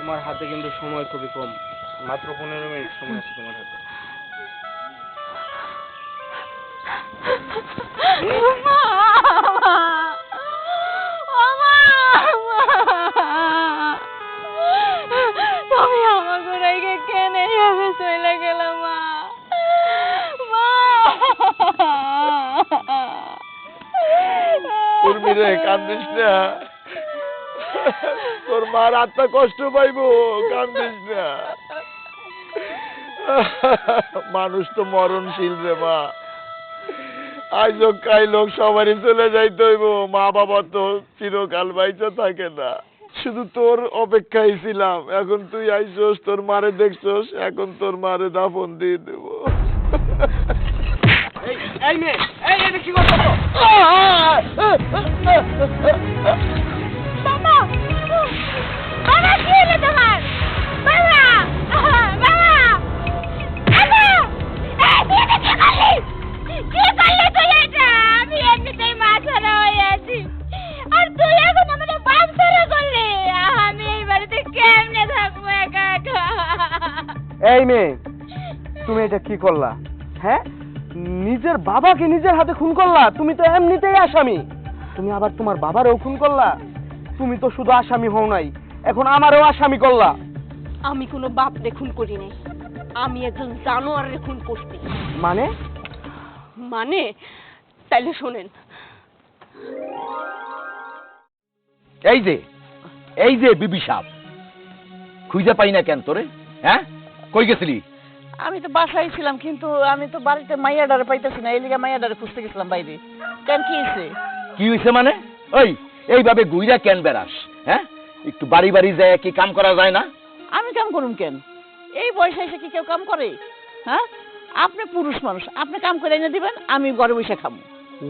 তোমার হাতে কিন্তু সময় খুবই কম। মাত্র পনেরো মিনিট সময় আছে তোমার হাতে। কান্দিস না? তোর মার আত্মা কষ্ট পাইবো কান্দিস না। মানুষ তো মরণশীল রে মা। আজ কাই লোক সবারই চলে যাইতে হইব মা বাবা তো চিরকাল বাইচা থাকে না। শুধু তোর অপেক্ষায় ছিলাম এখন তুই আইসোস তোর মারে দেখছোস এখন তোর মারে দাফন দিয়ে দেবো। এই এই মেয়ে এই এটা কি করছ? এই মেয়ে তুমি এটা কি করলা? হ্যাঁ? নিজের বাবাকে নিজের হাতে খুন করলা? তুমি তো এমনিতেই আসামি। তুমি আবার তোমার বাবারও খুন করলা? তুমি তো শুধু আসামি হও নাই এখন আমারও আসামি করলা। আমি কোনো বাপ দেখুন করি নাই আমি একজন জানোয়ারের খুন করছি। মানে? মানে? তাইলে শোনেন। এই যে এই যে বিবি সাপ। খুঁজে পাই না কেন তোরে হ্যাঁ? কই গেছিলি? আমি তো বাসায় ছিলাম কিন্তু আমি তো বাড়িতে মাইয়াডারে পাইতেছি না এই লিগে মাইয়াডারে খুঁজতে গেছিলাম বাইরে। কেন কি হয়েছে কি হয়েছে মানে? ওই এইভাবে গুইরা কেন বেড়াস হ্যাঁ? একটু বাড়ি বাড়ি যায় কি কাম করা যায় না? আমি কাম করুম কেন? এই বয়সে এসে কি কেউ কাম করে? হ্যাঁ? আপনি পুরুষ মানুষ আপনি কাম করে এনে দিবেন আমি ঘরে বসে খাব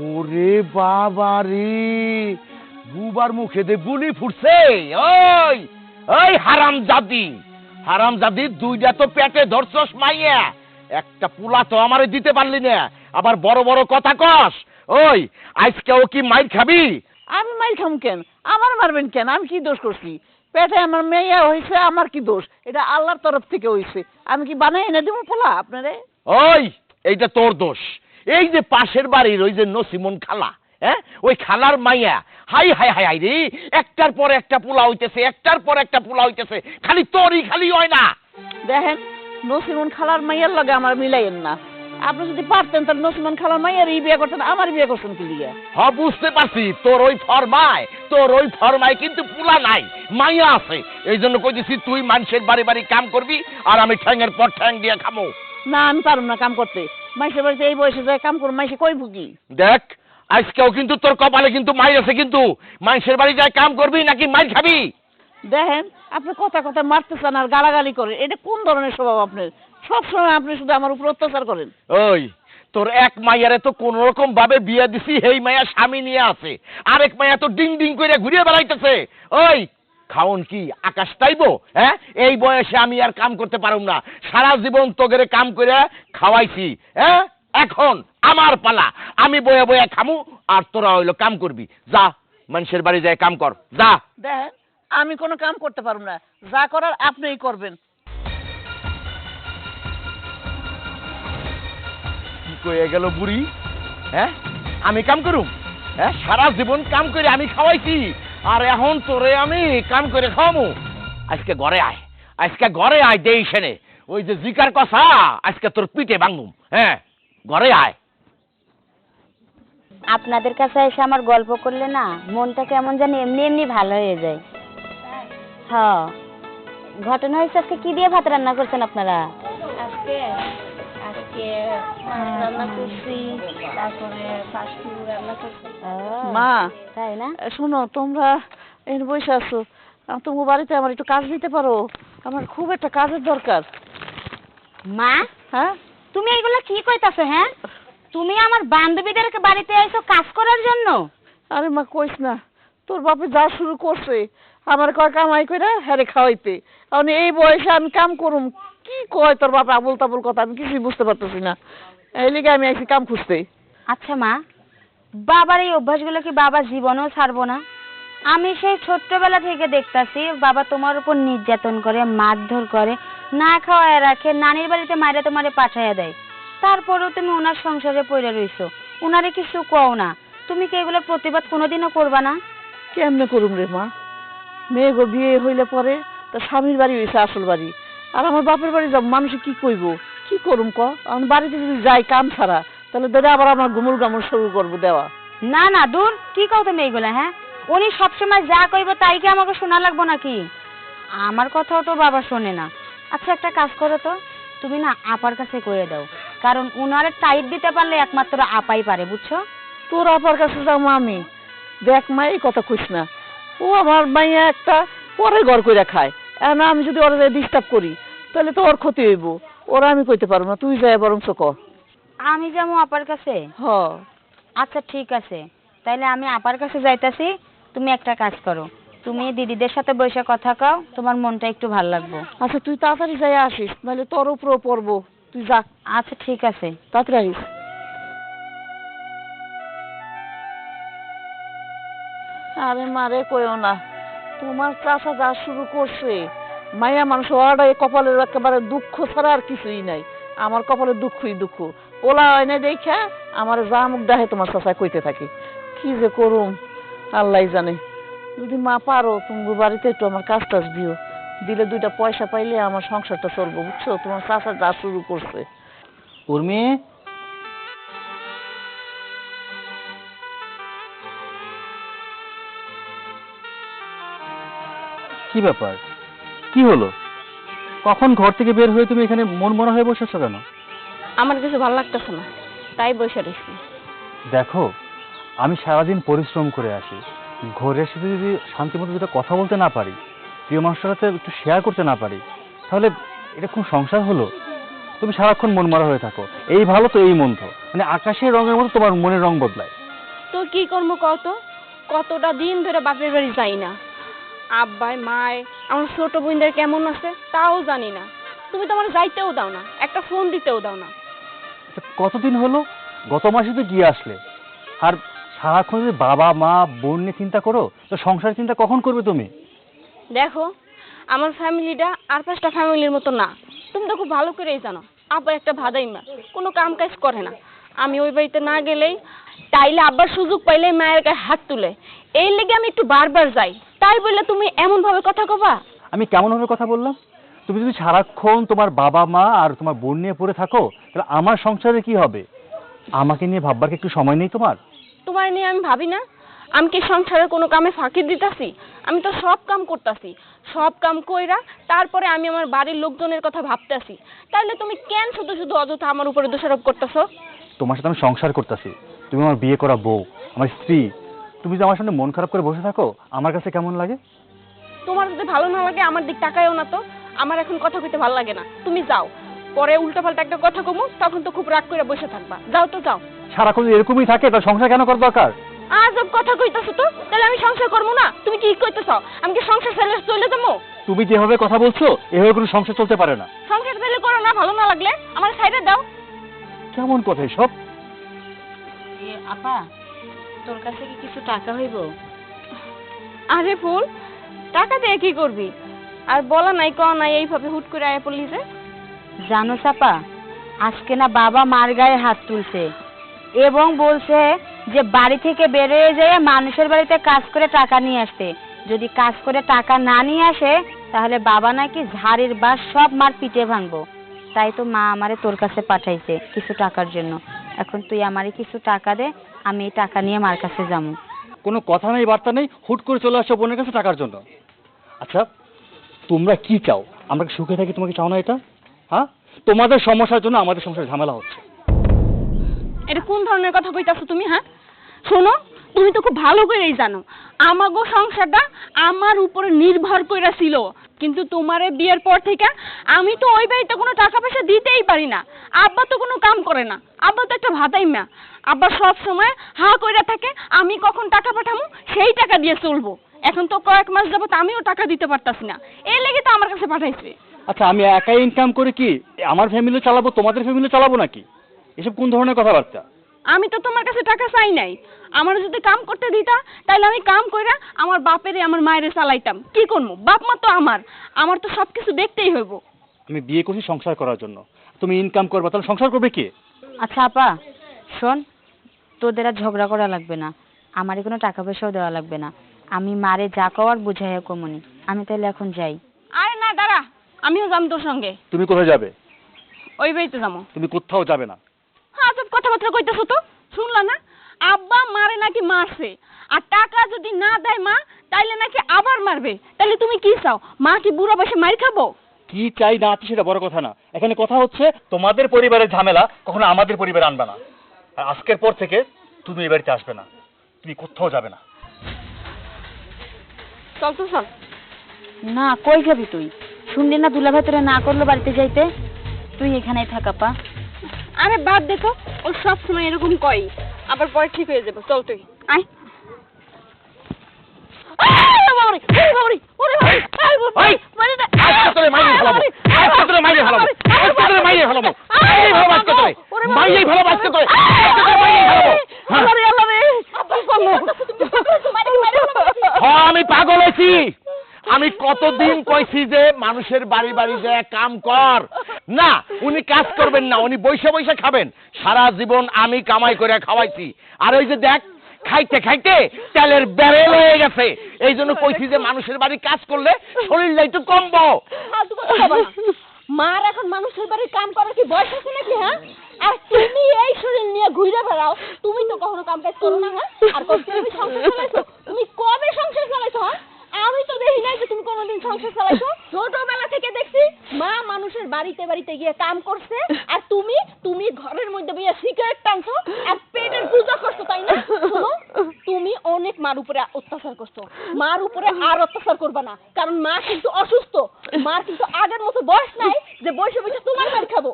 ওরে বাবা রে বুবার মুখে দে বুলি ফুটছে ওই ওই হারাম জাদি হারাম জাদি দুইটা তো পেটে ধরছস মাইয়া। একটা পুলা তো আমারে দিতে পারলি না। আবার বড় বড় কথা কস। ওই আজকেও কি মাইর খাবি? আমি মাই খাম কেন? আমার মারবেন কেন? আমি কি দোষ করছি? পেটে আমার মেয়ে হয়েছে আমার কি দোষ? এটা আল্লাহর তরফ থেকে হয়েছে আমি কি বানাই এনে দেবো পোলা আপনারে? ওই এইটা তোর দোষ। এই যে পাশের বাড়ির ওই যে নসিমন খালা হ্যাঁ? ওই খালার মাইয়া। হাই হাই হাই হাই রে। একটার পর একটা পোলা হইতেছে একটার পর একটা পোলা হইতেছে। খালি তোরই খালি হয় না। দেখেন নসিমন খালার মাইয়ার লগে আমার মিলাইয়েন না। আপনি যদি পারতেন তাহলে নসিমন খালার মাইয়ারই বিয়ে করতেন আমার বিয়ে করছেন কি লিগে? হ বুঝতে পারছি। তোর ওই ফরমায় তোর ওই ফরমায় কিন্তু পোলা নাই মাইয়া আছে। এই জন্য কইতেছি তুই মানুষের বাড়ি বাড়ি কাম করবি আর আমি ঠ্যাঙের পর ঠ্যাং দিয়ে খামো। না আমি পারুম না কাম করতে। মাইসের বাড়িতে এই বয়সে যায় কাম করুম মাইসে কই ভুগি দেখ আজকেও কিন্তু তোর কপালে কিন্তু মাইর আছে কিন্তু। মানুষের বাড়ি যায় কাম করবি নাকি মাইর খাবি? দেখেন আপনি কথা কথা মারতে চান আর গালাগালি করেন। এটা কোন ধরনের স্বভাব আপনার? সবসময় আপনি শুধু আমার উপর অত্যাচার করেন। ওই তোর এক মাইয়ারে তো কোন রকম ভাবে বিয়ে দিছি এই মাইয়া স্বামী নিয়ে আছে। আরেক মায়া তো ডিং ডিং করে ঘুরিয়ে বেড়াইতেছে। ওই খাওন কি আকাশ তাইবো? হ্যাঁ? এই বয়সে আমি আর কাম করতে পারুম না। সারা জীবন তোগেরে কাম করে খাওয়াইছি। হ্যাঁ? এখন আমার পালা। আমি বয়ে বয়ে খামু আর তোরা হইল কাম করবি। যা মানুষের বাড়ি যায় কাম কর। যা। দেখেন আমি কোনো কাম করতে পারব না। যা করার আপনিই করবেন। কি কয়ে গেল বুড়ি? হ্যাঁ? আমি কাম করুম? হ্যাঁ? সারা জীবন কাম করে আমি খাওয়াইছি। আর এখন তোরে আমি কাম করে খাওয়ামু। আজকে ঘরে আয়। আজকে ঘরে আয় দেই সেনে। ওই যে জিকার কথা আজকে তোর পিঠে ভাঙুম হ্যাঁ? ঘরে আয়। আপনাদের কাছে এসে আমার গল্প করলে না মনটা কেমন জানি এমনি এমনি ভালো হয়ে যায়। হ্যাঁ ঘটনা হয়েছে আজকে কি দিয়ে ভাত রান্না করছেন আপনারা? আজকে আজকে রান্না করছি তারপরে রান্না করছি। মা তাই না? শোনো তোমরা এর বসে আছো। তোমার বাড়িতে আমার একটু কাজ দিতে পারো। আমার খুব একটা কাজের দরকার। মা? হ্যাঁ? তুমি এগুলো কি কইতাছো হ্যাঁ? তুমি আমার বান্ধবীদের বাড়িতে আইছো কাজ করার জন্য? আরে মা কইস না। তোর বাপে যা শুরু করছে আমার কয় কামাই করে হ্যারে খাওয়াইতে। কারণ এই বয়সে আমি কাম করুম কি কয় তোর বাপ আবুল তাবুল কথা? আমি কিছুই বুঝতে পারতেছি না। এই লিগে আমি আইছি কাম খুঁজতে। আচ্ছা মা বাবার এই অভ্যাসগুলো কি বাবা জীবনেও ছাড়বো না? আমি সেই ছোট্টবেলা থেকে দেখতাছি বাবা তোমার উপর নির্যাতন করে মারধর করে না খাওয়ায় রাখে নানির বাড়িতে মায়েরা তোমারে পাঠাইয়া দেয়। তারপরেও তুমি ওনার সংসারে পড়ে রইছো। ওনারে কিছু কও না। তুমি কি এগুলোর প্রতিবাদ কোনোদিনও করবা না? কেমনে করুম রে মা? মেয়ে গো বিয়ে হইলে পরে তার স্বামীর বাড়ি হয়েছে আসল বাড়ি। আর আমার বাপের বাড়ি যাব মানুষে কি কইব? কি করুম ক? আমি বাড়িতে যদি যাই কাম ছাড়া তাহলে ধরে আবার আমার গুমুর গামুর শুরু করব দেওয়া। না না দূর। কি কও তুমি এইগুলা হ্যাঁ? উনি সবসময় যা কইব তাই কি আমাকে শোনা লাগবো নাকি? আমার কথাও তো বাবা শোনে না। আচ্ছা একটা কাজ করো তো। তুমি না আপার কাছে কয়ে দাও। কারণ উনারে টাইট দিতে পারলে একমাত্র আপাই পারে বুঝছ? তোর আপার কাছে যাব আমি। দেখ মা এই কথা কইস না। ও আমার মাইয়া একটা পরে ঘর করে খায়। এখন আমি যদি ওরা ডিস্টার্ব করি তাহলে তো ওর ক্ষতি হইব। ওরা আমি কইতে পারব না তুই যাই বরং ক। আমি যাব আপার কাছে? হ। আচ্ছা ঠিক আছে। তাইলে আমি আপার কাছে যাইতাছি তুমি একটা কাজ করো। তুমি দিদিদের সাথে বসে কথা কও তোমার মনটা একটু ভালো লাগবে। আচ্ছা তুই তাড়াতাড়ি যাই আসিস নাহলে তোর উপরেও পড়ব। তুই যা। আচ্ছা ঠিক আছে। তাড়াতাড়ি আসিস আরে মারে কইও না। তোমার চাষা যা শুরু করছে মাইয়া মানুষ এই কপালের একেবারে দুঃখ ছাড়া আর কিছুই নাই। আমার কপালে দুঃখই দুঃখ। ওলা হয় না দেখা আমার যা মুখ ডাহে তোমার চাষা কইতে থাকে। কি যে করুম আল্লাহ জানে। যদি মা পারো তুমি বাড়িতে একটু আমার কাজ টাজ দিও। দিলে দুইটা পয়সা পাইলে আমার সংসারটা চলবো বুঝছ? তোমার চাষা যা শুরু করছে। উর্মি? কি ব্যাপার? কি হলো? কখন ঘর থেকে বের হয়ে তুমি এখানে মন মরা হয়ে বসেছো কেন? আমার কিছু ভালো লাগতেছে না তাই বসে রয়েছি দেখো আমি সারাদিন পরিশ্রম করে আসি। ঘরে এসে যদি শান্তিমতো দুটো কথা বলতে না পারি প্রিয় মানুষটার সাথে একটু শেয়ার করতে না পারি তাহলে এটা কোন সংসার হলো? তুমি সারাক্ষণ মন মারা হয়ে থাকো। এই ভালো তো এই মন্দ। মানে আকাশের রঙের মতো তোমার মনের রং বদলায়। তো কি করব কত কতটা দিন ধরে বাপের বাড়ি যাই না। আব্বাই মায় আমার ছোট বোনদের কেমন আছে তাও জানি না। তুমি তো আমার যাইতেও দাও না একটা ফোন দিতেও দাও না। কতদিন হলো? গত মাসে তো গিয়ে আসলে। আর সারাক্ষণ যদি বাবা মা বোন নিয়ে চিন্তা করো তো সংসার চিন্তা কখন করবে তুমি? দেখো আমার ফ্যামিলিটা আর পাঁচটা ফ্যামিলির মতো না। তুমি তো খুব ভালো করেই জানো আব্বা একটা ভাদাই মা কোনো কাম কাজ করে না। আমি ওই বাড়িতে না গেলেই তাইলে আব্বার সুযোগ পাইলেই মায়ের গায়ে হাত তুলে। এই লেগে আমি একটু বারবার যাই। তাই বললে তুমি এমন ভাবে কথা কবা? আমি কেমনভাবে কথা বললাম? তুমি যদি সারাক্ষণ তোমার বাবা মা আর তোমার বোন নিয়ে পড়ে থাকো তাহলে আমার সংসারে কি হবে? আমাকে নিয়ে ভাববার কি একটু সময় নেই তোমার? তোমার নিয়ে আমি ভাবি না। আমি কি সংসারের কোনো কামে ফাঁকি দিতাছি? আমি তো সব কাম করতাছি। সব কাম কইরা তারপরে আমি আমার বাড়ির লোকজনের কথা ভাবতাছি। তাহলে তুমি কেন শুধু শুধু অযথা আমার উপরে দোষারোপ করতেছো? তোমার সাথে আমি সংসার করতেছি। তুমি আমার বিয়ে করা বউ আমার স্ত্রী। তুমি যদি আমার সামনে মন খারাপ করে বসে থাকো আমার কাছে কেমন লাগে? তোমার যদি ভালো না লাগে আমার দিক তাকায়ও না তো। আমার এখন কথা কইতে ভালো লাগে না। তুমি যাও। পরে উল্টাপাল্টা একটা কথা কমু তখন তো খুব রাগ করে বসে থাকবা। যাও তো যাও। সারাক্ষণ এরকমই থাকে তার সংসার কেন করা দরকার? আজব কথা কইতাছো তো তাহলে আমি সংসার করব না। তুমি কি কইতেছো আমি কি সংসার ছেড়ে চলে যাব? তুমি যেভাবে কথা বলছো এভাবে কোনো সংসার চলতে পারে না। সংসার তাহলে করো না ভালো না লাগলে আমার সাইডে দাও। কেমন কথা সব এ, আপা তোর কাছে কি কিছু টাকা হইব? আরে ফুল টাকা দিয়ে কি করবি? আর বলা নাই ক নাই এইভাবে হুট করে আয়া পড়লি যে। জানো চাপা আজকে না বাবা মার গায়ে হাত তুলছে। এবং বলছে যে বাড়ি থেকে বেরোয় যেয়ে মানুষের বাড়িতে কাজ করে টাকা নিয়ে আসতে। যদি কাজ করে টাকা না নিয়ে আসে, তাহলে বাবা নাকি ঝাড়ির বাস সব মার পিঠে ভাঙবো। তাই তো মা আমারে তোর কাছে পাঠাইছে কিছু টাকার জন্য। এখন তুই আমারে কিছু টাকা দে, আমি এই টাকা নিয়ে মার কাছে যাব। কোনো কথা নেই, বার্তা নেই, হুট করে চলে আসছো বোনের কাছে টাকার জন্য। আচ্ছা তোমরা কি চাও? আমরা সুখে থাকি? তোমাকে চাও না এটা? হ্যাঁ? তোমাদের সমস্যার জন্য আমাদের সংসারে ঝামেলা হচ্ছে। এটা কোন ধরনের কথা কইতাছো তুমি হ্যাঁ? শোনো, তুমি তো খুব ভালো করেই জানো। আমাগো সংসারটা আমার উপরে নির্ভর কইরা ছিল। কিন্তু তোমারে বিয়ের পর থেকে আমি তো ওই বাড়িতে কোনো টাকা পয়সা দিতেই পারি না। আব্বা তো কোনো কাম করে না। আব্বা তো একটা ভাতাই মা। আব্বা সব সময় হা কইরা থাকে, আমি কখন টাকা পাঠামু, সেই টাকা দিয়ে চলবো। এখন তো কয়েক মাস যাবত আমিও টাকা দিতে পারতাছি না। এই লেগে তো আমার কাছে পাঠাইছে। আচ্ছা আমি একাই ইনকাম করে কি? আমার ফ্যামিলি চালাবো, তোমাদের ফ্যামিলি চালাবো নাকি? এসব কোন ধরনের কথাবার্তা? আমি তো তোমার কাছে টাকা চাই নাই। আমার যদি কাম করতে দিতা তাহলে আমি কাম কইরা আমার বাপেরে আমার মায়েরে চালাইতাম। কি করব বাপ মা তো আমার। আমার তো সবকিছু দেখতেই হইব। আমি বিয়ে করছি সংসার করার জন্য। তুমি ইনকাম করবে তাহলে সংসার করবে কে? আচ্ছা আপা শোন তোদের আর ঝগড়া করা লাগবে না। আমারই কোনো টাকা পয়সাও দেওয়া লাগবে না। আমি মারে যা কওয়ার বুঝাইয়া কমনি। আমি তাহলে এখন যাই। আরে না দাঁড়া। আমিও যাম তোর সঙ্গে। তুমি কোথায় যাবে? ওই বাড়িতে যাব তুমি কোথাও যাবে না। সব কথাবার্তা কইতেছো তো? শুনলা না? আব্বা মারে নাকি মারছে। আর টাকা যদি না দেয় মা তাইলে নাকি আবার মারবে। তাহলে তুমি কি চাও? মা কি বুড়া বসে মার খাব? কি চাই না আছে সেটা বড় কথা না। এখানে কথা হচ্ছে তোমাদের পরিবারের ঝামেলা কখনো আমাদের পরিবারে আনবে না। আর আজকের পর থেকে তুমি এই বাড়িতে আসবে না। তুমি কোথাও যাবে না। চল তো চল। না কই যাবি তুই? শুনলি না দুলা ভেতরে না করল বাড়িতে যাইতে? তুই এখানেই থাক আপা আরে বাদ দেখো ও সব সময় এরকম কয় আবার পরে ঠিক হয়ে যাবে। চল তুই। আয়। আমি পাগল হয়েছি। আমি কতদিন কইছি যে মানুষের বাড়ি বাড়ি যায় কাম কর। না, উনি কাজ করবেন না, উনি বৈশা বৈশা খাবেন। সারা জীবন আমি কামাই করে খাওয়াইছি। আর ওই যে দেখ, খাইতে খাইতে তেলের ব্যারেল হয়ে গেছে। এই জন্য কইছি যে মানুষের বাড়ি কাজ করলে শরীরটা একটু কমবো। মার এখন মানুষের বাড়ি কাম করার কি বয়স আছে নাকি হ্যাঁ? আর তুমি এই শরীর নিয়ে ঘুরে বেড়াও। তুমি তো কখনো কাম কাজ করো না হ্যাঁ? আর তুমি সংসার চালাইছো তুমি কবে সংসার চালাইছো হ্যাঁ আমি তো দেখি নাই যে তুমি কোনোদিন সংসার চালাইছো? ছোটবেলা থেকে দেখছি মা মানুষের বাড়িতে বাড়িতে গিয়ে কাম করছে, আর তুমি তুমি ঘরের মধ্যে বইয়া সিগারেট টানছো আর পেটের পূজা করছ, তাই না? তুমি অনেক মার উপরে অত্যাচার করছ। মার উপরে আর অত্যাচার করবে না, কারণ মা কিন্তু অসুস্থ। মার কিন্তু আগের মতো বয়স নাই যে বসে বসে তোমার মার খাব।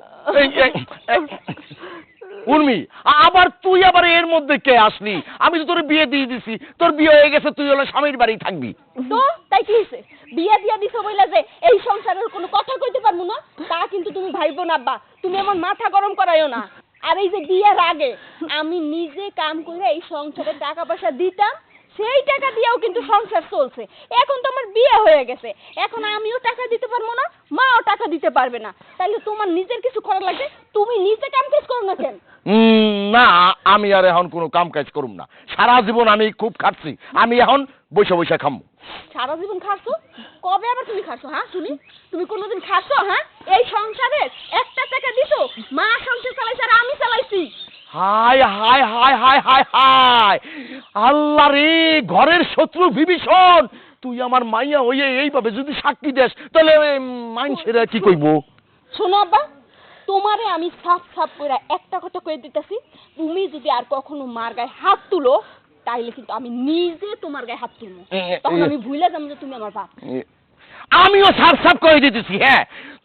উর্মি, আবার তুই আবার এর মধ্যে কে আসলি? আমি তো তোর বিয়ে দিয়ে দিছি। তোর বিয়ে হয়ে গেছে, তুই হলো স্বামীর বাড়ি থাকবি। তো, তাই কি হয়েছে? বিয়ে দিয়া দিছো বইলা যে এই সংসারের কোনো কথা কইতে পারব না? তা কিন্তু তুমি ভাইবো না, আব্বা। তুমি এমন মাথা গরম করাইও না। আর এই যে বিয়ের আগে, আমি নিজে কাম করে এই সংসারে টাকা পয়সা দিতাম সেই টাকা দিয়েও কিন্তু সংসার চলছে। এখন তো আমার বিয়ে হয়ে গেছে। এখন আমিও টাকা দিতে পারব না, মাও টাকা দিতে পারবে না। তাইলে তোমার নিজের কিছু করা লাগবে? তুমি নিজে কাম কাজ করো না কেন? না, আমি আর এখন কোনো কাম কাজ করুম না। সারা জীবন আমি খুব খাটছি। আমি এখন বৈশা বৈশা খামু। সারা জীবন খাচ্ছো কবে আবার তুমি খাচ্ছো হ্যাঁ শুনি? তুমি কোনোদিন খাচ্ছো হ্যাঁ? এই সংসারে একটা টাকা দিছো মা সংসার চালাইছে আর আমি চালাইছি। হায় হায় হায় হায় হায় হায়! আল্লাহ রে ঘরের শত্রু বিভীষণ! তুই আমার মাইয়া হইয়ে এইভাবে যদি সাক্ষী দেস তাহলে মানুষেরা কি কইবো? শোনো আব্বা তোমারে আমি সাফ সাফ করে একটা কথা কয়ে দিতেছি তুমি যদি আর কখনো মার গায়ে হাত তুলো তাইলে কিন্তু আমি নিজে তোমার গায়ে হাত তুলবো। তখন আমি ভুলে যাব যে তুমি আমার বাপ। আমিও সাফ সাফ করে দিতেছি হ্যাঁ।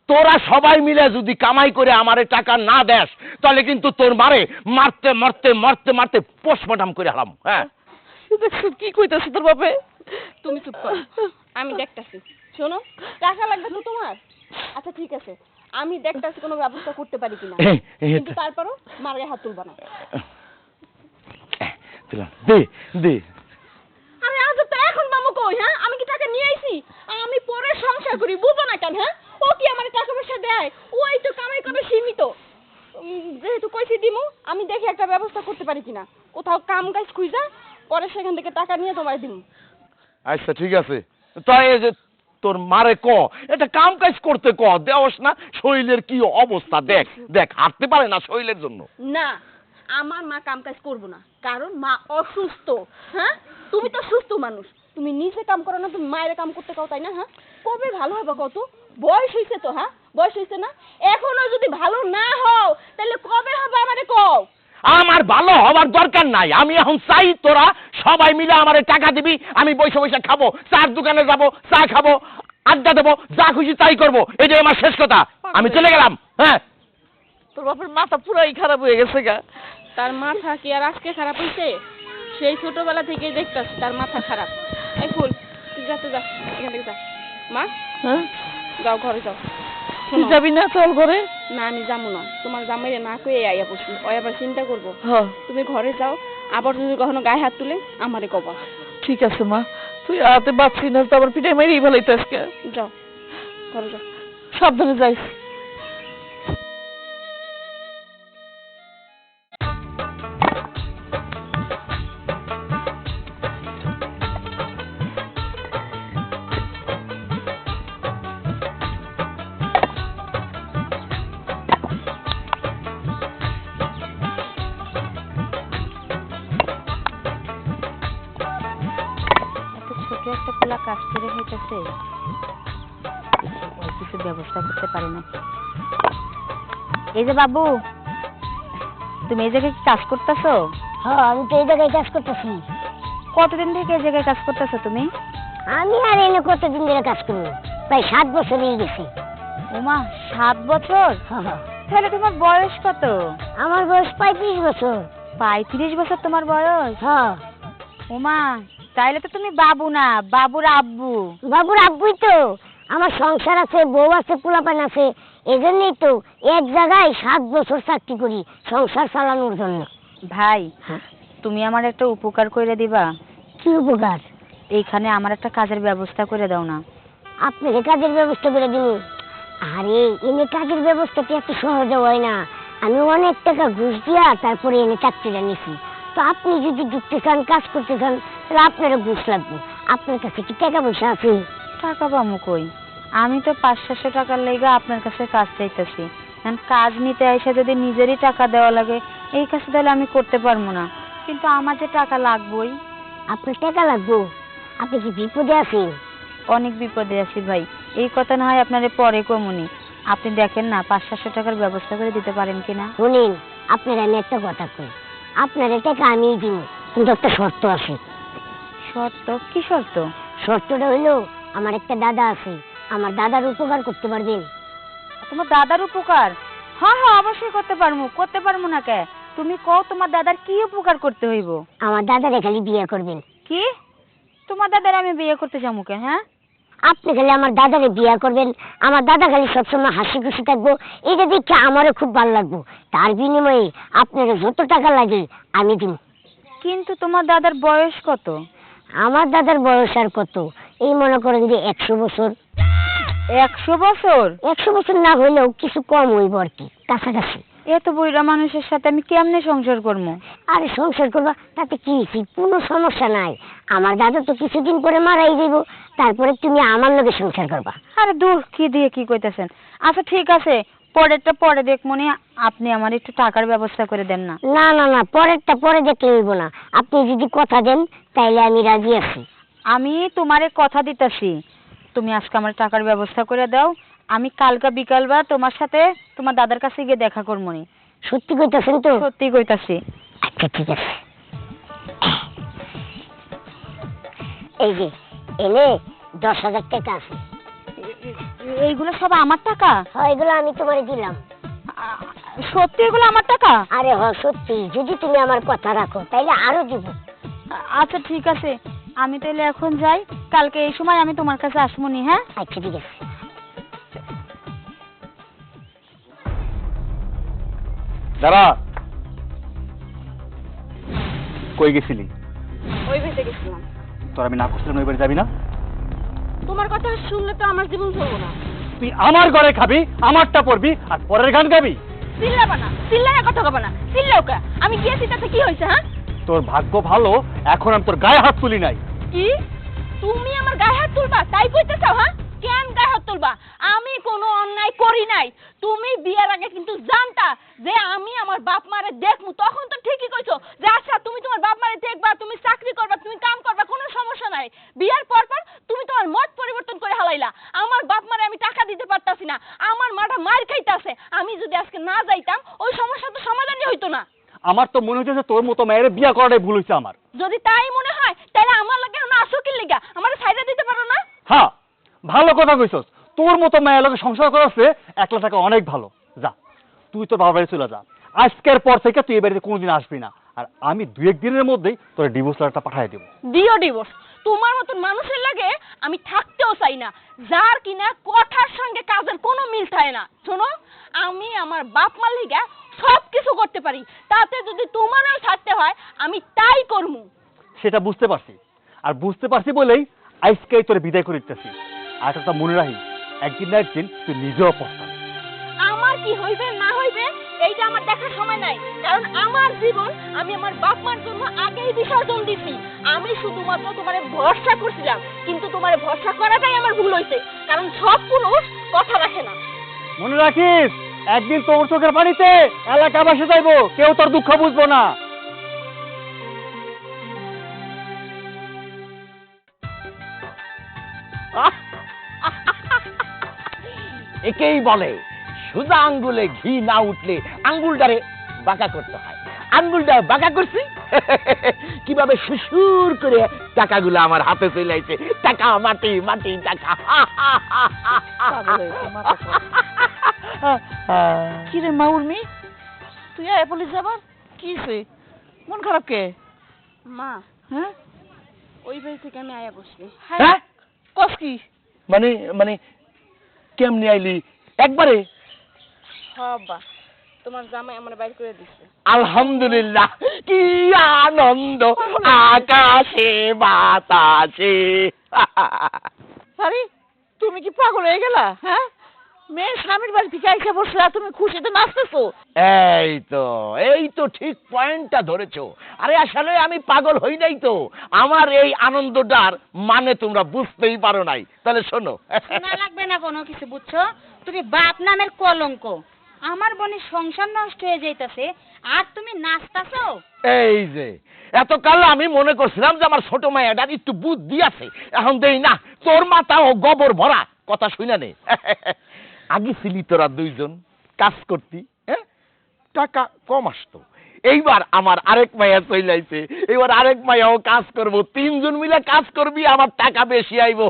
তোরা সবাই মিলে যদি কামাই করে আমারে টাকা না দেস তাহলে কিন্তু তোর মারে মারতে মারতে মারতে মারতে পোস্টমর্টম করে হারাম হ্যাঁ। দেখছ কি কইতাছে তোর বাপে? তুমি চুপ করো আমি দেখতাছি। শোনো টাকা লাগবে তো তোমার? আচ্ছা ঠিক আছে। আমি দেখতাছি কোনো ব্যবস্থা করতে পারি কিনা। কিন্তু তারপরও মার গায়ে হাত তুলবা না। দিলাম। দে দে। আরে আজ তো এখন মামু কই হ্যাঁ? আমি কি টাকা নিয়ে আইছি? আমি পরে সংসার করি বুঝো না কেন হ্যাঁ? ও কি আমার টাকা পয়সা দেয়? ওই তো কামাই করে সীমিত। যেহেতু কইছি দিমু আমি দেখি একটা ব্যবস্থা করতে পারি কিনা। কোথাও কাম কাজ খুঁজা পরে সেখান থেকে টাকা নিয়ে তোমার দিমু। আচ্ছা ঠিক আছে। তাই যে তোর মারে ক এটা কাম কাজ করতে ক দেওস না শরীরের কি অবস্থা? দেখ দেখ হাঁটতে পারে না শরীরের জন্য। না আমার মা কাম কাজ করব না। কারণ মা অসুস্থ। হ্যাঁ? তুমি তো সুস্থ মানুষ। তুমি নিজে কাম করো না তুমি মায়ের কাম করতে কাও তাই না হ্যাঁ? কবে ভালো হবে কত? বয়স হয়েছে তো হ্যাঁ? বয়স হয়েছে না? এখনও যদি ভালো না হও তাহলে কবে হবে আমারে কও? আমার ভালো হবার দরকার নাই। আমি এখন চাই তোরা সবাই মিলে আমার টাকা দিবি আমি বসে বসে খাব চার দোকানে যাব চা খাব আড্ডা দেবো যা খুশি তাই করব। এটাই আমার শেষ কথা। আমি চলে গেলাম হ্যাঁ? তোর বাপের মাথা পুরাই খারাপ হয়ে গেছে গা। তার মাথা কি আর আজকে খারাপ হয়েছে সেই ছোটবেলা থেকে দেখতাছি তার মাথা খারাপ। এই ফুল তুই যাতে যা এখান থেকে যা। মা? হ্যাঁ? যাও ঘরে যাও। তুই যাবি না চল ঘরে? না আমি যাব না। তোমার জামাইরে না কয়ে আইয়া পড়ছি ওই আবার চিন্তা করব। হ্যাঁ। তুমি ঘরে যাও। আবার যদি কখনো গায়ে হাত তুলে আমারে কবা। ঠিক আছে মা। তুই হাতে বাঁচছি না তো আবার পিঠে মেরেই ফেলাইতে আজকে যাও ঘরে যাও। সাবধানে যাইস। হইতেছে ওই কিছু ব্যবস্থা করতে পারে না। এই যে বাবু তুমি এই জায়গায় কাজ করতেছো? হ্যাঁ আমি তো এই জায়গায় কাজ করতেছি। কতদিন থেকে এই জায়গায় কাজ করতেছো তুমি? আমি আর এনে কতদিন ধরে কাজ করব? প্রায় সাত বছর হয়ে গেছে। ওমা সাত বছর? তাহলে তোমার বয়স কত? আমার বয়স পঁয়ত্রিশ বছর। পঁয়ত্রিশ বছর তোমার বয়স? হ্যাঁ। ওমা তাইলে তো তুমি বাবু না বাবুর আব্বু। বাবুর আব্বুই তো। আমার সংসার আছে বউ আছে পোলাপান আছে। এজন্যই তো এক জায়গায় সাত বছর চাকরি করি সংসার চালানোর জন্য। ভাই হ্যাঁ? তুমি আমার একটা উপকার করে দিবা। কি উপকার? এইখানে আমার একটা কাজের ব্যবস্থা করে দাও না। আপনাকে কাজের ব্যবস্থা করে দিন আরে এনে কাজের ব্যবস্থা তো এত সহজে হয় না। আমি অনেক টাকা ঘুষ দিয়া তারপরে এনে চাকরিটা নিছি। তো আপনি যদি ঢুকতে চান কাজ করতে চান তাহলে আপনারও ঘুষ লাগবে। আপনার কাছে কি টাকা পয়সা আছে? টাকা পামু কই? আমি তো পাঁচ সাতশো টাকার লেগে আপনার কাছে কাজ চাইতেছি। এখন কাজ নিতে এসে যদি নিজেরই টাকা দেওয়া লাগে এই কাজ তাহলে আমি করতে পারব না। কিন্তু আমার যে টাকা লাগবেই। আপনার টাকা লাগবে? আপনি কি বিপদে আছেন? অনেক বিপদে আছি ভাই। এই কথা না হয় আপনার পরে কমুনি। আপনি দেখেন না পাঁচ সাতশো টাকার ব্যবস্থা করে দিতে পারেন কিনা? শুনেন আপনার আমি একটা কথা কই। আপনার টাকা আমিই দিব। কিন্তু একটা শর্ত আছে। শর্ত? কি শর্ত? শর্তটা হইল আমার একটা দাদা আছে। আমার দাদার উপকার করতে পারবেন। তোমার দাদার উপকার? হ্যাঁ হ্যাঁ অবশ্যই করতে পারব করতে পারব না কে? তুমি কও তোমার দাদার কি উপকার করতে হইব? আমার দাদারে খালি বিয়ে করবেন। কি? তোমার দাদার আমি বিয়ে করতে যাব কে হ্যাঁ? আপনি খালি আমার দাদারে বিয়ে করবেন আমার দাদা খালি সবসময় হাসি খুশি থাকব এটা দেখে আমারও খুব ভালো লাগবো। তার বিনিময়ে আপনার যত টাকা লাগে আমি দিব। কিন্তু তোমার দাদার বয়স কত? আমার দাদার বয়স আর কত? এই মনে করেন যে একশো বছর। একশো বছর? একশো বছর না হইলেও কিছু কম হইব আর কি কাছাকাছি। এত বুড়া মানুষের সাথে আমি কেমনে সংসার করব? আরে সংসার করবা তাতে কি হইছে? কোনো সমস্যা নাই। আমার দাদা তো কিছুদিন পরে মারাই যাইব তারপরে তুমি আমার লগে সংসার করবা। আরে দূর কি দিয়ে কি কইতেছেন? আচ্ছা ঠিক আছে পরেরটা পরে দেখমনি আপনি আমার একটু টাকার ব্যবস্থা করে দেন না। না না না পরেরটা পরে দেখলে হইব না। আপনি যদি কথা দেন তাইলে আমি রাজি আছি। আমি তোমারে কথা দিতেছি। তুমি আজকে আমার টাকার ব্যবস্থা করে দাও। আমি কালকা বিকালবা তোমার সাথে তোমার দাদার কাছে গিয়ে দেখা করবনি সত্যি কইতাছেন তো? সত্যি কইতাছি। আচ্ছা ঠিক আছে। এই যে এনে দশ হাজার টাকা আছে। এইগুলো সব আমার টাকা? হয় এগুলো আমি তোমারে দিলাম। সত্যি এগুলো আমার টাকা? আরে হ সত্যি। যদি তুমি আমার কথা রাখো তাইলে আরও দিব। আচ্ছা ঠিক আছে। আমি তাহলে এখন যাই। কালকে এই সময় আমি তোমার কাছে আসবনি হ্যাঁ? আচ্ছা ঠিক আছে। দাঁড়া। কই গেছিলি? ওই বেঁচে গেছিলাম। তোর আমি না করছিলাম ওই বাড়ি যাবি না? তোমার কথা শুনলে তো আমার জীবন চলবো না। তুই আমার ঘরে খাবি আমারটা পড়বি আর পরের গান গাবি? চিল্লাবা না চিল্লায় কথা কবা না চিল্লাও কা? আমি গিয়েছি তাতে কি হয়েছে হ্যাঁ? তোর ভাগ্য ভালো এখন আমি তোর গায়ে হাত তুলি নাই। কি? তুমি আমার গায়ে হাত তুলবা তাই কইতে চাও হ্যাঁ? কেন গায়ে হাত তুলবা। আমি কোনো অন্যায় করি নাই। তুমি বিয়ের আগে কিন্তু জানতা যে আমি আমার বাপ মারে দেখমু তখন তো ঠিকই কইছো যে আচ্ছা তুমি তোমার বাপ মারে দেখবা তুমি চাকরি করবা তুমি কাম করবা কোনো সমস্যা নাই। বিয়ার পর পর তুমি তোমার মত পরিবর্তন করে হালাইলা। আমার বাপ মারে আমি টাকা দিতে পারতাছি না। আমার মাটা মার খাইতাছে। আমি যদি আজকে না যাইতাম ওই সমস্যা তো সমাধানই হইতো না। আমার তো মনে হচ্ছে যে তোর মতো মেয়ের বিয়া করাটাই ভুল হয়েছে আমার। যদি তাই মনে হয় তাহলে আমার লাগে আসো কি লিগা আমার সাইডে দিতে পারো না? হ্যাঁ। ভালো কথা কইছস। তোর মতো মেয়ের লোকে সংসার করাচ্ছে একলা থাকা অনেক ভালো। যা তুই তোর বাবার বাড়ি চলে যা। আজকের পর থেকে তুই এই বাড়িতে কোনোদিন আসবি না। আর আমি দু এক দিনের মধ্যেই তোর ডিভোর্স লেটারটা পাঠিয়ে দেবো। দিও ডিভোর্স তোমার মতন মানুষের লাগে আমি থাকতেও চাই না। যার কিনা কথার সঙ্গে কাজের কোনো মিল থাকে না। শোনো আমি আমার বাপ মার লিগা সব কিছু করতে পারি। তাতে যদি তোমারও থাকতে হয় আমি তাই করমু। সেটা বুঝতে পারছি। আর বুঝতে পারছি বলেই আজকেই তোরে বিদায় করে দিতেছি। আর একটা কথা মনে রাখি একদিন না একদিন তুই নিজেও পস্তাবি। আমার কি হইবে না হইবে এইটা আমার দেখার সময় নাই। কারণ আমার জীবন আমি আমার বাপ মার জন্য আগেই বিসর্জন দিছি। আমি শুধুমাত্র তোমারে ভরসা করছিলাম কিন্তু তোমারে ভরসা করাটাই আমার ভুল হইছে। কারণ সব পুরুষ কথা রাখে না। মনে রাখিস একদিন তোর চোখের পানিতে এলাকা বাসে যাইবো কেউ তোর দুঃখ বুঝব না। একেই বলে সুজা আঙ্গুলে ঘি না উঠলে আঙ্গুলটারে বাঁকা করতে হয়। আঙ্গুলটা বাঁকা করছি? কীভাবে সুসুর করে টাকাগুলো আমার হাতে চলে টাকা মাটি মাটি টাকা। কি রে মা উর্মি তুই আয় পুলিশ যাবার কি সে মন খারাপ কে? মা। হ্যাঁ? ওই বাড়ি থেকে আমি আয়া বসছি হ্যাঁ? কস কি? মানে মানে কেমনি আইলি? একবারে। বাবা তোমার জামাই আমার বাইর করে দিচ্ছে আলহামদুলিল্লাহ কি আনন্দ আকাশে বাতাসে। সরি তুমি কি পাগল হয়ে গেলা হ্যাঁ? মেয়ে স্বামীর বাড়ি থেকে আইসা বসে আর তুমি খুশিতে নাচতেছো? এই তো এই তো ঠিক পয়েন্টটা ধরেছো। আরে আসলে আমি পাগল হই নাই তো। আমার এই আনন্দটার মানে তোমরা বুঝতেই পারো নাই। তাহলে শোনো। শোনা লাগবে না কোনো কিছু বুঝছ? তুমি বাপ নামের কলঙ্ক। আমার বোনের সংসার নষ্ট হয়ে যাইতাছে আর তুমি নাচতাছো? এই যে এতকাল আমি মনে করছিলাম যে আমার ছোট মায়াটার একটু বুদ্ধি আছে। এখন দেই না তোর মাথা ও গোবর ভরা। কথা শুনে নে। আগে ছিলি তোরা দুইজন কাজ করতি হ্যাঁ? টাকা কম আসতো। এইবার আমার আরেক মায়া চইলাইছে এবার আরেক মায়াও কাজ করব তিনজন মিলে কাজ করবি আমার টাকা বেশি আইবো।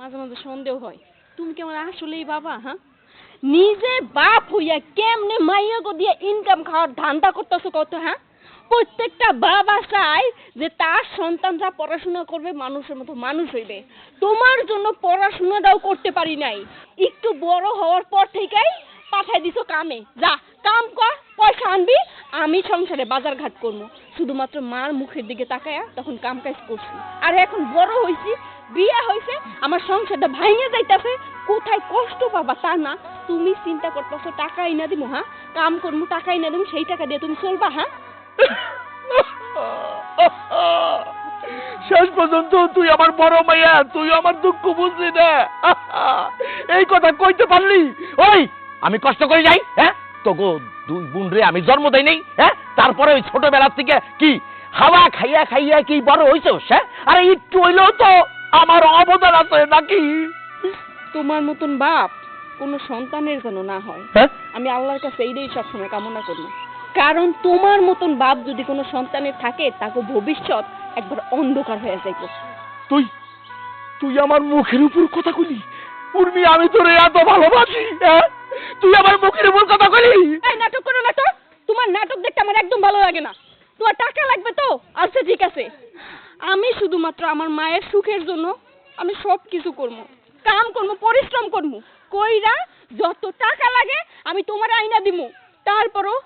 মাঝে মাঝে সন্দেহ হয় তুমি কি আমার আসলেই বাবা হ্যাঁ? নিজে বাপ হইয়া কেমনে মাইয়া গো দিয়ে ইনকাম খাওয়ার ধান্দা করতেছো কত হ্যাঁ? প্রত্যেকটা বাবা চায় যে তার সন্তানরা পড়াশোনা করবে, মানুষের মতো মানুষ হইবে। তোমার জন্য পড়াশোনাটাও করতে পারি নাই। একটু বড় হওয়ার পর থেকেই পাঠাই দিছো কামে। যা, কাম কর, পয়সা আনবি, আমি সংসারে বাজার ঘাট করব। শুধুমাত্র মার মুখের দিকে তাকায়া তখন কাম কাজ করছি। আর এখন বড় হইছি, বিয়ে হইছে, আমার সংসারটা ভাঙে যাইতেছে। কোথায় কষ্ট পাবা তা না। তুমি চিন্তা করতেছো, টাকা ইনা দিমু হ্যাঁ? কাম করমু টাকা ইনা দিমু, সেই টাকা দিয়ে তুমি চলবা হ্যাঁ? শেষ পর্যন্ত তুই আমার বড় মাইয়া তুই আমার দুঃখ বুঝলি না। এই কথা কইতে পারলি? ওই আমি কষ্ট করে যাই হ্যাঁ? তোগো দুই বোন রে আমি জন্ম দেই নেই হ্যাঁ? তারপরে ওই ছোটবেলা থেকে কি হাওয়া খাইয়া খাইয়া কি বড় হইছস হ্যাঁ? আরে একটু হইলেও তো আমার অবদান আছে নাকি? তোমার মতন বাপ কোনো সন্তানের যেন না হয়। হ্যাঁ? আমি আল্লাহর কাছে এইটাই সবসময় কামনা করি। কারণ তোমার মতন বাপ যদি কোনো সন্তানের থাকে তাকে ভবিষ্যৎ একবার অন্ধকার হয়ে যাইব। তুই তুই আমার মুখের উপর কথা কইলি উর্মি আমি তোরে এত ভালোবাসি হ্যাঁ? তুই আমার মুখের উপর কথা কইলি এই নাটক করো না তো তোমার নাটক দেখতে আমার একদম ভালো লাগে না। তোমার টাকা লাগবে তো? আচ্ছা ঠিক আছে। আমি শুধুমাত্র আমার মায়ের সুখের জন্য আমি সব কিছু করব। কাম করব পরিশ্রম করব। কইরা যত টাকা লাগে আমি তোমার আইনা দিমু। তারপরও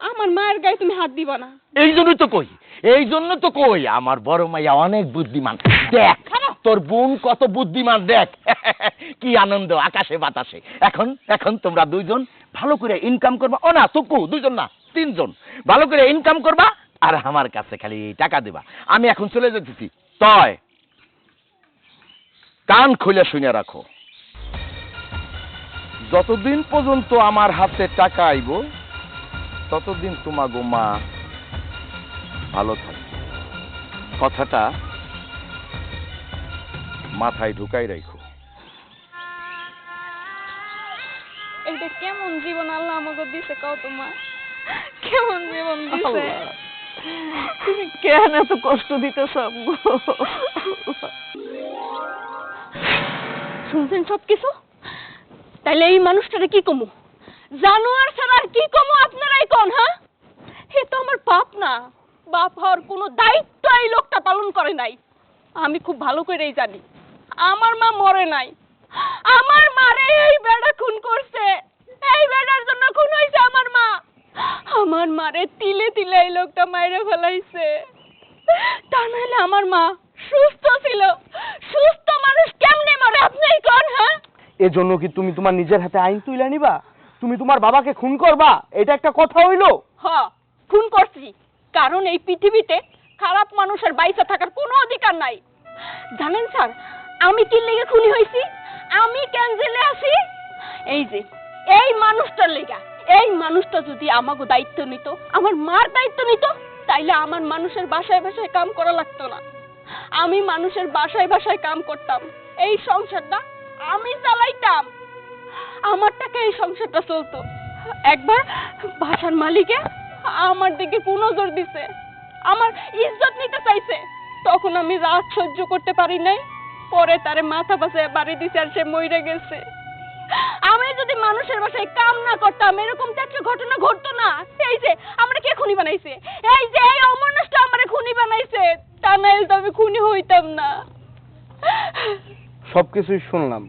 আমার মায়ের গায়ে তুমি হাত দিবা না। এই জন্যই তো কই এই জন্য তো কই আমার বড় মাইয়া অনেক বুদ্ধিমান। দেখ তোর বোন কত বুদ্ধিমান দেখ। কি আনন্দ আকাশে বাতাসে। এখন এখন তোমরা দুইজন ভালো করে ইনকাম করবা। ও না তুকু দুইজন না তিনজন। ভালো করে ইনকাম করবা আর আমার কাছে খালি টাকা দেবা। আমি এখন চলে যেতেছি। তয় কান খুলে শুনে রাখো। যতদিন পর্যন্ত আমার হাতে টাকা আইব ততদিন তোমাগো মা ভালো থাকবে কথাটা মাথায় ঢুকাই রাখো এটা কেমন জীবন আল্লাহ আমাকে দিছে কও তোমার কেমন জীবন দিছে? তুমি কেন এত কষ্ট দিতেছ? শুনছেন সব কিছু তাহলে এই মানুষটারে কি কমু? জানোয়ার ছাড়া আর কি কমু আপনারাই কোন হ্যাঁ? হে তো আমার বাপ না। বাপ হওয়ার কোনো দায়িত্ব এই লোকটা পালন করে নাই। আমি খুব ভালো করেই জানি। আমার মা মরে নাই। আমার মারে এই বেড়া খুন করছে। এই বেড়ার জন্য খুন হয়েছে আমার মা। আমার মারে তিলে তিলে এই লোকটা মাইরে ফেলাইছে। তা নাহলে আমার মা সুস্থ ছিল। সুস্থ মানুষ কেমনে মরে? আপনিই কোন হ্যাঁ? এজন্য কি তুমি তোমার নিজের হাতে আইন তুলে নিবা? তুমি তোমার বাবাকে খুন করবা? এটা একটা কথা হইল? হ, খুন করছি। কারণ এই পৃথিবীতে খারাপ মানুষের বাইসা থাকার কোনো অধিকার নাই। জানেন স্যার, আমি কি লেগে খুনি হয়েছি আমি কেন জেলে আছি? এই যে, এই মানুষটার লেগা, এই মানুষটা যদি আমাকে দায়িত্ব নিত, আমার মার দায়িত্ব নিত, তাইলে আমার মানুষের বাসায় বাসায় কাম করা লাগতো না। আমি মানুষের বাসায় বাসায় কাম করতাম। এই সংসারটা আমি চালাইতাম। আমার টাকা এই সংসারটা চলতো। একবার বাসার মালিকে আমার দিকে কোন নজর দিছে। আমার ইজ্জত নিতে চাইছে। তখন আমি রাগ সহ্য করতে পারি নাই। পরে তারে মাথা পাশে বাড়ি দিছে আর সে মইরে গেছে। আমি যদি মানুষের বাসায় কাম না করতাম এরকম তো একটা ঘটনা ঘটতো না। এই যে, আমরা কে খুনি বানাইছে? এই যে, এই অমনুষটা আমারে খুনি বানাইছে। তা নাইলে তো আমি খুনি হইতাম না। সবকিছুই শুনলাম।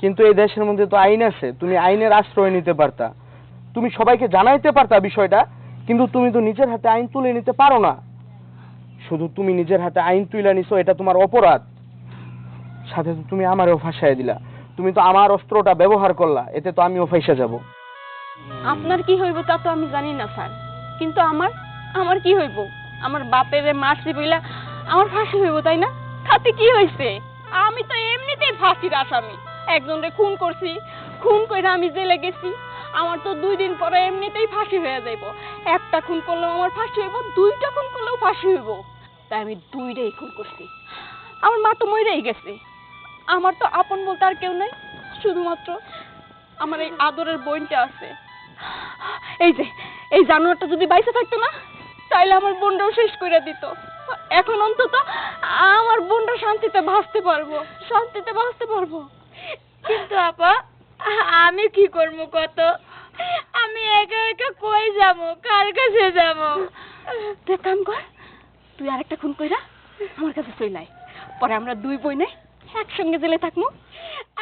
কিন্তু এই দেশের মধ্যে তো আইন আছে, তুমি আইনের আশ্রয় নিতে পারতা। তুমি সবাইকে জানাইতে পারতা বিষয়টা, কিন্তু তুমি তো নিজের হাতে আইন তুলে নিতে পারো না। শুধু তুমি নিজের হাতে আইন তুলে নিছো, এটা তোমার অপরাধ। সাথে তো তুমি আমারও ফাঁসাই দিলা। তুমি তো আমার অস্ত্রটা ব্যবহার করলা, এতে তো আমিও ফাইসা যাব। আপনার কি হইব তা তো আমি জানি না, স্যার। কিন্তু আমার আমার কি হইব? আমার বাপের মারছি বইলা আমার ফাঁসি হইব, তাই না? তাতে কি হয়েছে আমি তো এমনিতেই ফাঁসির আসামি। একজনরে খুন করছি। খুন কইরা আমি জেলে গেছি। আমার তো দুই দিন পরে এমনিতেই ফাঁসি হয়ে যাইব। একটা খুন করলেও আমার ফাঁসি হইব, দুইটা খুন করলেও ফাঁসি হইব। তাই আমি দুইটাই খুন করছি। আমার মা তো মরেই গেছে। আমার তো আপন বলতে আর কেউ নাই। শুধুমাত্র আমার এই আদরের বোনটা আছে। এই যে, এই জানোয়ারটা যদি বাইসে থাকতো না, তাইলে আমার বোনটাও শেষ করে দিত। এখন অন্তত আমার বোনটা শান্তিতে ভাসতে পারব, শান্তিতে ভাসতে পারব। কিন্তু আপা আমি কি করব কত? আমি একা একা কই যাব? কার কাছে যাব? তুই কাম কর তুই আরেকটা খুন কইরা আমার কাছে চলে আয়। পরে আমরা দুই বই নাই একসঙ্গে জেলে থাকব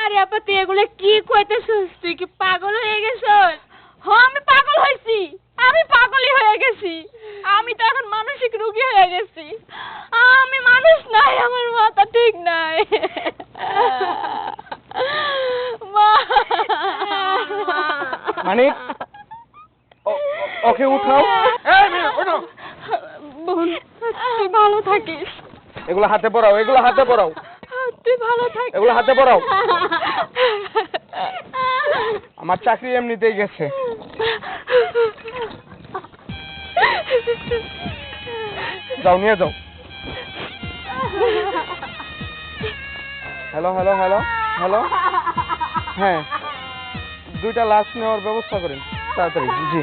আরে আপা তুই এগুলো কি কইতেছিস? তুই কি পাগল হয়ে গেছিস? হ্যাঁ আমি পাগল হয়েছি আমি পাগলই হয়ে গেছি। আমি তো এখন মানসিক রোগী হয়ে গেছি। আমি মানুষ নাই আমার মাথা ঠিক নাই। মা। মানে ওকে উঠাও। এই মেয়ে, ওঠো। বোন তুই ভালো থাকিস। এগুলো হাতে পড়াও এগুলো হাতে পড়াও তুই ভালো থাকিস। এগুলো হাতে পড়াও আমার চাকরি এমনিতেই গেছে। যাও নিয়ে যাও। হ্যালো হ্যালো হ্যালো হ্যালো হ্যাঁ। দুইটা লাশ নেওয়ার ব্যবস্থা করেন তাড়াতাড়ি জি।